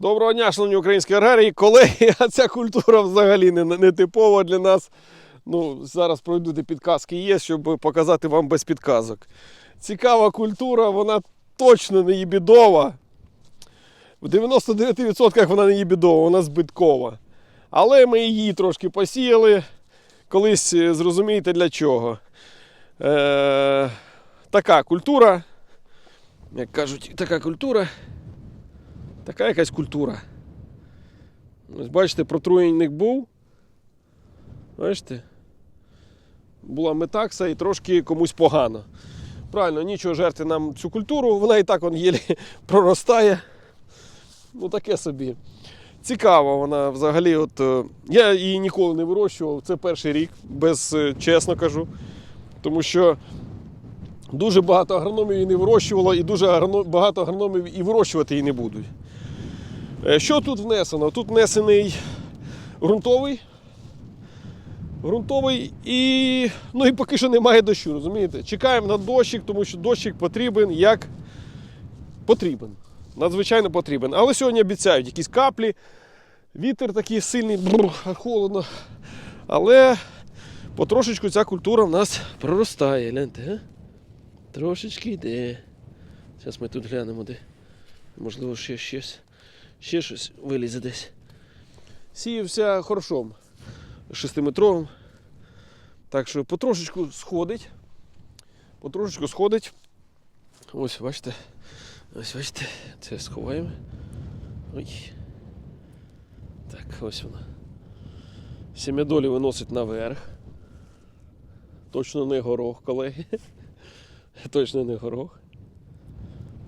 Доброго дня, шановні українські аграрії. Колеги, а ця культура взагалі не, не типова для нас. Ну, зараз пройду, де підказки є, щоб показати вам без підказок. Цікава культура, вона точно не їбідова. В 99% вона не їбідова, вона збиткова. Але ми її трошки посіяли. Колись е, зрозумієте для чого. Е, така культура. Як кажуть, така культура. Така якась культура. Ось бачите, протруєнник був. Бачите? Була метакса і трошки комусь погано. Правильно, нічого жерти нам цю культуру, вона і так он єлі проростає. Ну таке собі. Цікава вона взагалі. От, е, я її ніколи не вирощував. Це перший рік, без е, чесно кажу. Тому що дуже багато агрономів її не вирощувало, і дуже багато агрономів і вирощувати її не будуть. Е, Що тут внесено? Тут внесений ґрунтовий. Ґрунтовий і. Ну і поки що немає дощу, розумієте? Чекаємо на дощик, тому що дощик потрібен як потрібен. Надзвичайно потрібен. Але сьогодні обіцяють якісь каплі. Вітер такий сильний, бррр, холодно. Але потрошечку ця культура в нас проростає. Гляньте, а? Трошечки йде. Зараз ми тут глянемо, де. Можливо, ще щось ще щось вилізе десь. Сіявся хоршом шестиметровим. Так що потрошечку сходить. Потрошечку сходить. Ось, бачите. Ось, бачите, це сховаємо. Ой. Так, ось вона. Сім'ядолі виносить наверх. Точно не горох, колеги. Точно не горох.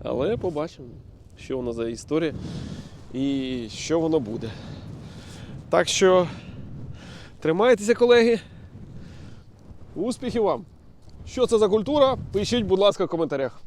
Але побачимо, що воно за історія і що воно буде. Так що тримайтеся, колеги. Успіхів вам! Що це за культура? Пишіть, будь ласка, в коментарях.